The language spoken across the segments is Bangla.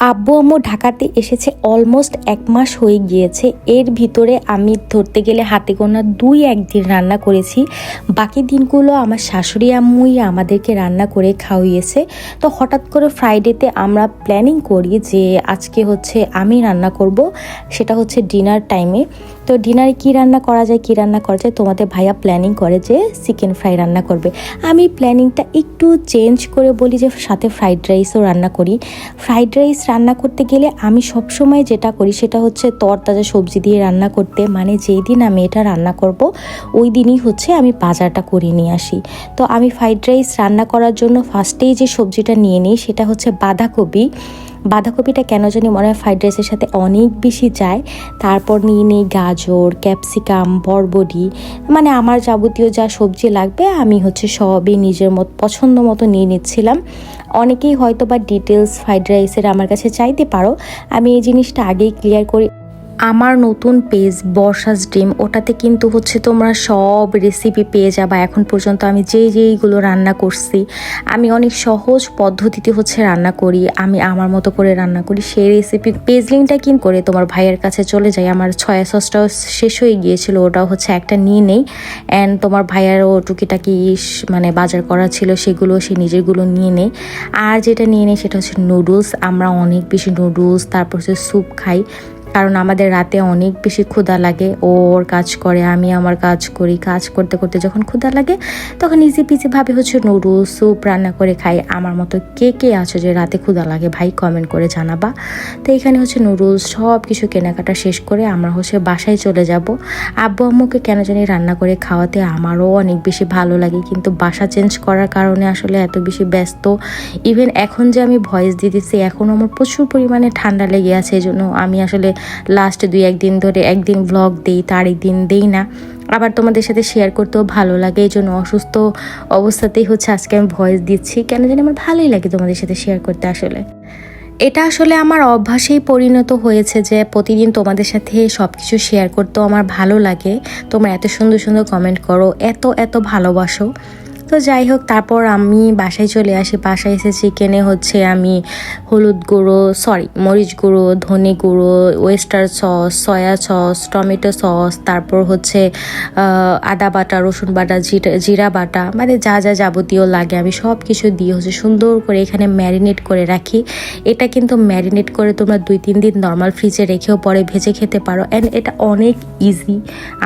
আব্বু আম্মু ঢাকাতে এসেছে অলমোস্ট এক মাস হয়ে গিয়েছে। এর ভিতরে আমি ধরতে গেলে হাতে গোনা দুই একদিন রান্না করেছি। বাকি দিনগুলো আমার শাশুড়ি আম্মুই আমাদেরকে রান্না করে খাওয়িয়েছে। তো হঠাৎ করে ফ্রাইডেতে আমরা প্ল্যানিং করি যে আজকে হচ্ছে আমি রান্না করব, সেটা হচ্ছে ডিনার টাইমে তো ডিনারে কি রান্না করা যায়, কি রান্না করা যায়, তোমাদের ভাইয়া প্ল্যানিং করে যে চিকেন ফ্রাই রান্না করবে। আমি প্ল্যানিংটা একটু চেঞ্জ করে বলি যে সাথে ফ্রাইড রাইসও রান্না করি। ফ্রাইড রাইস রান্না করতে গেলে আমি সবসময় যেটা করি সেটা হচ্ছে তরতাজা সবজি দিয়ে রান্না করতে। মানে যেই দিন আমি এটা রান্না করব, ওই দিনই হচ্ছে আমি বাজারটা করে নিয়ে আসি। তো আমি ফ্রাইড রাইস রান্না করার জন্য ফার্স্টেই যে সবজিটা নিয়ে নিই, সেটা হচ্ছে বাঁধাকপি। বাঁধাকপিটা কেন জানি মনে হয় ফ্রাইড রাইসের সাথে অনেক বেশি যায়। তারপর নিয়ে নিই গাজর, ক্যাপসিকাম বরবডি মানে আমার যাবতীয় যা সবজি লাগবে, আমি হচ্ছে সবই নিজের মত, পছন্দ মতো নিয়ে নিচ্ছিলাম। অনেকেই হয়তো বা ডিটেলস ফ্রাইড রাইসের আমার কাছে চাইতে পারো। আমি এই জিনিসটা আগেই ক্লিয়ার করি আমার নতুন পেজ বর্ষাস ডিম, ওটাতে কিন্তু হচ্ছে তোমরা সব রেসিপি পেয়ে যাবা। এখন পর্যন্ত আমি যেই যেইগুলো রান্না করছি, আমি অনেক সহজ পদ্ধতিতে হচ্ছে রান্না করি, আমি আমার মতো করে রান্না করি। সেই রেসিপি পেজ লিঙ্কটা কিন করে তোমার ভাইয়ের কাছে চলে যাই। আমার ছয়া সসটাও শেষ হয়ে গিয়েছিল, ওটাও হচ্ছে একটা নিয়ে নেই। অ্যান্ড তোমার ভাইয়ারও টুকিটাকি মানে বাজার করা ছিল, সেগুলো সে নিজেরগুলো নিয়ে নেই। আর যেটা নিয়ে নেই সেটা হচ্ছে নুডলস আমরা অনেক বেশি নুডলস তারপর হচ্ছে স্যুপ খাই। কারণ আমাদের রাতে অনেক বেশি ক্ষুধা লাগে। ও ওর কাজ করে, আমি আমার কাজ করি। কাজ করতে করতে যখন ক্ষুধা লাগে, তখন ইজি পিজি ভাবে হচ্ছে নুডলস, স্যুপ রান্না করে খাই। আমার মতো কে কে আছো যে রাতে ক্ষুধা লাগে? ভাই কমেন্ট করে জানাবা। তো এখানে হচ্ছে নুডলস সব কিছু কেনাকাটা শেষ করে আমরা হচ্ছে বাসায় চলে যাব। আব্বু আম্মুকে কেন জানি রান্না করে খাওয়াতে আমারও অনেক বেশি ভালো লাগে। কিন্তু বাসা চেঞ্জ করার কারণে আসলে এত বেশি ব্যস্ত। ইভেন এখন যে আমি ভয়েস দিতেছি, এখন আমার প্রচুর পরিমাণে ঠান্ডা লেগে আছে। এই জন্য আমি আসলে লাস্ট দুই একদিন ধরে একদিন ব্লগ দিই, তার একদিন দিই না। আবার তোমাদের সাথে শেয়ার করতেও ভালো লাগে, এই জন্য অসুস্থ অবস্থাতেই হচ্ছে আজকে আমি ভয়েস দিচ্ছি। কেন জানি আমার ভালোই লাগে তোমাদের সাথে শেয়ার করতে আসলে। এটা আসলে আমার অভ্যাসেই পরিণত হয়েছে যে প্রতিদিন তোমাদের সাথে সব কিছু শেয়ার করতেও আমার ভালো লাগে। তোমরা এত সুন্দর সুন্দর কমেন্ট করো, এত এত ভালোবাসো। তো যাই হোক, তারপর আমি বাসায় চলে আসি। বাসায় এসে চিকেনে হচ্ছে আমি হলুদ গুঁড়ো সরি মরিচ গুঁড়ো, ধনে গুঁড়ো oyster sauce soya sauce tomato sauce তারপর হচ্ছে আদা বাটা, রসুন বাটা, জিরা বাটা মানে যা যা যাবতীয় লাগে আমি সব কিছু দিয়ে হচ্ছে সুন্দর করে এখানে ম্যারিনেট করে রাখি। এটা কিন্তু ম্যারিনেট করে তোমরা দুই তিন দিন নর্মাল ফ্রিজে রেখেও পরে ভেজে খেতে পারো। অ্যান্ড এটা অনেক ইজি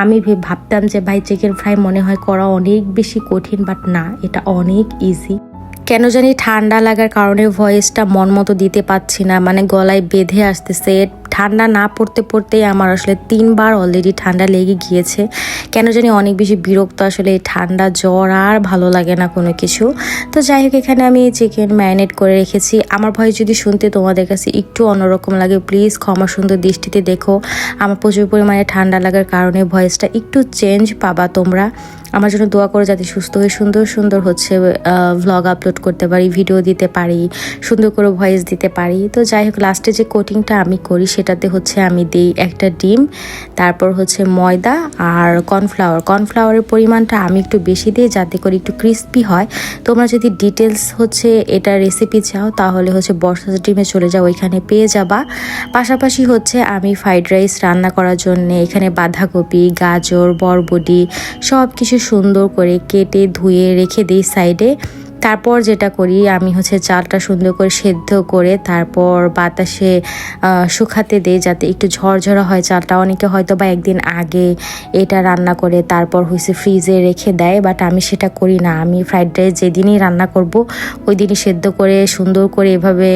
আমি ভাবতাম যে ভাই চিকেন ফ্রাই মনে হয় করা অনেক বেশি কঠিন বাট না, এটা অনেক ইজি কেন জানি ঠান্ডা লাগার কারণে ভয়েসটা মন মতো দিতে পারছি না মানে গলায় বেঁধে আসতেছে ঠান্ডা না পড়তে পড়তেই আমার আসলে তিনবার অলরেডি ঠান্ডা লেগে গিয়েছে। কেন জানি অনেক বেশি বিরক্ত আসলে এই ঠান্ডা জ্বর আর ভালো লাগে না কোনো কিছু। তো যাই হোক, এখানে আমি চিকেন ম্যারিনেট করে রেখেছি। আমার ভয় যদি শুনতে তোমাদের কাছে একটু অন্যরকম লাগে প্লিজ ক্ষমা সুন্দর দৃষ্টিতে দেখো। আমার প্রচুর পরিমাণে ঠান্ডা লাগার কারণে ভয়েসটা একটু চেঞ্জ পাবা তোমরা। আমার জন্য দোয়া করে যাতে সুস্থ হয়ে সুন্দর সুন্দর হচ্ছে ভ্লগ আপলোড করতে পারি ভিডিও দিতে পারি, সুন্দর করে ভয়েস দিতে পারি। তো যাই হোক লাস্টে যে কোটিংটা আমি করি সেটাতে হচ্ছে আমি দিই একটা ডিম, তারপর হচ্ছে ময়দা আর কর্নফ্লাওয়ার। কর্নফ্লাওয়ারের পরিমাণটা আমি একটু বেশি দিই যাতে করে একটু ক্রিস্পি হয়। তোমরা যদি ডিটেলস হচ্ছে এটা রেসিপি চাও, তাহলে হচ্ছে বর্ষা ডিমে চলে যাও, ওইখানে পেয়ে যাবা। পাশাপাশি হচ্ছে আমি ফ্রাইড রাইস রান্না করার জন্য এখানে বাঁধাকপি, গাজর বরবডি সব কিছু সুন্দর করে কেটে ধুয়ে রেখে দিই সাইডে তারপর যেটা করি, আমি হচ্ছে চালটা সুন্দর করে সেদ্ধ করে তারপর বাতাসে শুকাতে দিই যাতে একটু ঝরঝরা হয় চালটা। অনেকে হয়তো বা একদিন আগে এটা রান্না করে তারপর হয়েছে ফ্রিজে রেখে দেয়, বাট আমি সেটা করি না। আমি ফ্রাইড রাইস যেদিনই রান্না করব ওই দিনই সেদ্ধ করে সুন্দর করে এভাবে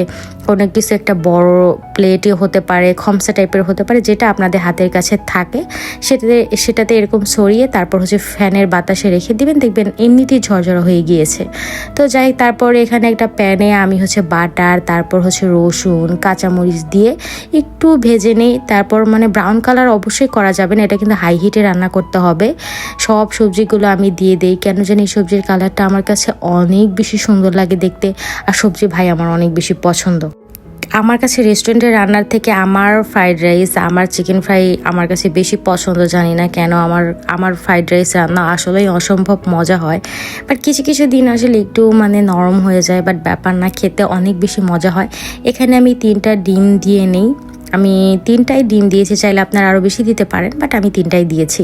কোনো কিছু একটা বড় প্লেটে হতে পারে, খমসা টাইপের হতে পারে, যেটা আপনাদের হাতের কাছে থাকে, সেটাতে সেটাতে এরকম সরিয়ে তারপর হচ্ছে ফ্যানের বাতাসে রেখে দিবেন। দেখবেন এমনিতেই ঝরঝরা হয়ে গিয়েছে। তো যাই তারপর এখানে একটা প্যানে আমি হচ্ছে বাটার, তারপর হচ্ছে রসুন, কাঁচামরিচ দিয়ে একটু ভেজে নিই। তারপর মানে ব্রাউন কালার অবশ্যই করা যাবে না, এটা কিন্তু হাই হিটে রান্না করতে হবে। সব সবজিগুলো আমি দিয়ে দেই, কেন জানি এই সবজির কালারটা আমার কাছে অনেক বেশি সুন্দর লাগে দেখতে। আর সবজি ভাই আমার অনেক বেশি পছন্দ। আমার কাছে রেস্টুরেন্টের রান্নার থেকে আমার ফ্রাইড রাইস আমার চিকেন ফ্রাই আমার কাছে বেশি পছন্দ জানি না কেন আমার আমার ফ্রাইড রাইস রান্না আসলেই অসম্ভব মজা হয়। বাট কিছু কিছু দিন আসলে একটু মানে নরম হয়ে যায় বাট ব্যাপার না, খেতে অনেক বেশি মজা হয়। এখানে আমি তিনটা ডিম দিয়ে নেই। আমি তিনটাই ডিম দিয়েছি, চাইলে আপনারা আরও বেশি দিতে পারেন বাট আমি তিনটাই দিয়েছি।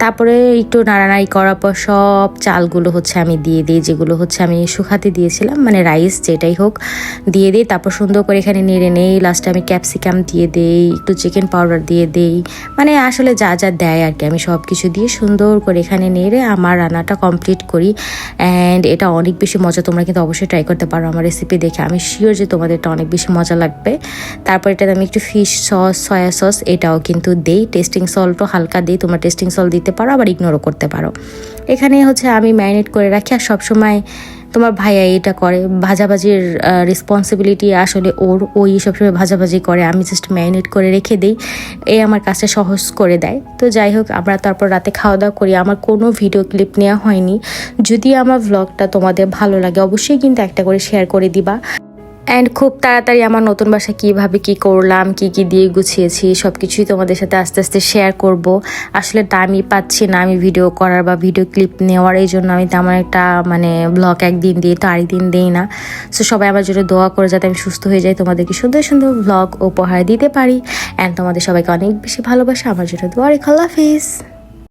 তারপরে একটু নাড়ানাড়ি করার পর সব চালগুলো হচ্ছে আমি দিয়ে দিই, যেগুলো হচ্ছে আমি শুকাতে দিয়েছিলাম মানে রাইস যেটাই হোক দিয়ে দিই, তারপর সুন্দর করে এখানে নেড়ে নেই লাস্টে আমি ক্যাপসিকাম দিয়ে দেই, একটু চিকেন পাউডার দিয়ে দেই মানে আসলে যা যা দেয় আর কি, আমি সব কিছু দিয়ে সুন্দর করে এখানে নেড়ে আমার রান্নাটা কমপ্লিট করি অ্যান্ড এটা অনেক বেশি মজা, তোমরা কিন্তু অবশ্যই ট্রাই করতে পারো আমার রেসিপি দেখে, আমি শিওর যে তোমাদের এটা অনেক বেশি মজা লাগবে। তারপর এটাতে আমি একটু ফিশ সস সয়া সস এটাও কিন্তু দেই। টেস্টিং সল্টও হালকা দিই, তোমরা টেস্টিং সল্ট দিতে পারো, আবার ইগনোরও করতে পারো। এখানে হচ্ছে আমি ম্যারিনেট করে রাখি, আর সবসময় তোমার ভাইয়া এটা করে। ভাজাভাজির রেসপন্সিবিলিটি আসলে ওর, ওই সবসময় ভাজাভাজি করে। আমি জাস্ট ম্যারিনেট করে রেখে দিই, এ আমার কাজটা সহজ করে দেয়। তো যাই হোক, আমরা তারপর রাতে খাওয়া দাওয়া করি। আমার কোনো ভিডিও ক্লিপ নেওয়া হয়নি। যদি আমার ভ্লগটা তোমাদের ভালো লাগে, অবশ্যই কিন্তু একটা করে শেয়ার করে দিবা। অ্যান্ড খুব তাড়াতাড়ি আমার নতুন বাসা কীভাবে কি করলাম, কি কি দিয়ে গুছিয়েছি সব কিছুই তোমাদের সাথে আস্তে আস্তে শেয়ার করব। আসলে টাইমই পাচ্ছি না আমি ভিডিও করার বা ভিডিও ক্লিপ নেওয়ার, এই জন্য আমি তেমন একটা মানে ব্লগ একদিন দিই তো আরেকদিন দিই না। সো সবাই আমার জন্য দোয়া করে যাতে আমি সুস্থ হয়ে যাই, তোমাদেরকে সুন্দর সুন্দর ব্লগ উপহার দিতে পারি। অ্যান্ড তোমাদের সবাইকে অনেক বেশি ভালোবাসা, আমার জন্য দোয়া রেখে, আল্লাহ হাফিজ।